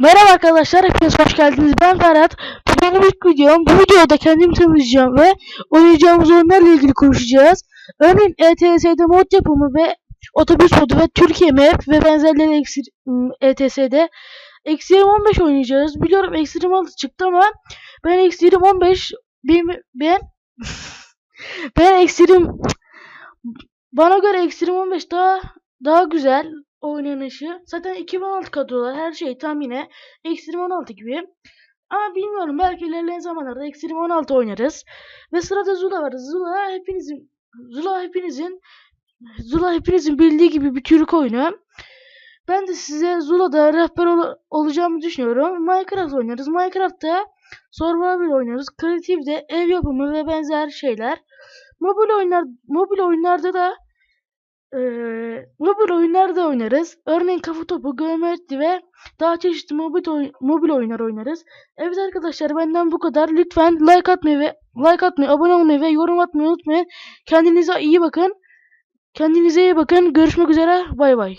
Merhaba arkadaşlar, hepiniz hoş geldiniz. Ben Ferhat. Bu benim ilk videom. Bu videoda kendimi tanıtacağım ve oynayacağımız oyunlarla ilgili konuşacağız. Örneğin E ETS'de mod yapımı ve otobüs modu ve Türkiye map ve benzerleri eksi, ım, ETS'de Extreme 15 oynayacağız. Biliyorum Extreme 6 çıktı ama ben Extreme 15 ben ben, ben Extreme bana göre Extreme 15 daha daha güzel oynanışı. Zaten 2016 kadrolar her şey tam yine Extreme 16 gibi. Ama bilmiyorum belki ilerleyen zamanlarda Extreme 16 oynarız. Ve sırada Zula var. Zula hepinizin Zula hepinizin Zula hepinizin bildiği gibi bir Türk oyunu. Ben de size Zula'da rehber ol- olacağımı düşünüyorum. Minecraft oynarız. Minecraft'ta Survival oynarız. Creative'de ev yapımı ve benzer şeyler. Mobil oyunlar mobil oyunlarda da eee mobil oyunlarda oynarız. Örneğin kafa topu, geometri ve daha çeşitli mobil, oy- mobil oyunlar oynarız. Evet arkadaşlar benden bu kadar. Lütfen like atmayı ve like atmayı, abone olmayı ve yorum atmayı unutmayın. Kendinize iyi bakın. Kendinize iyi bakın. Görüşmek üzere. Bay bay.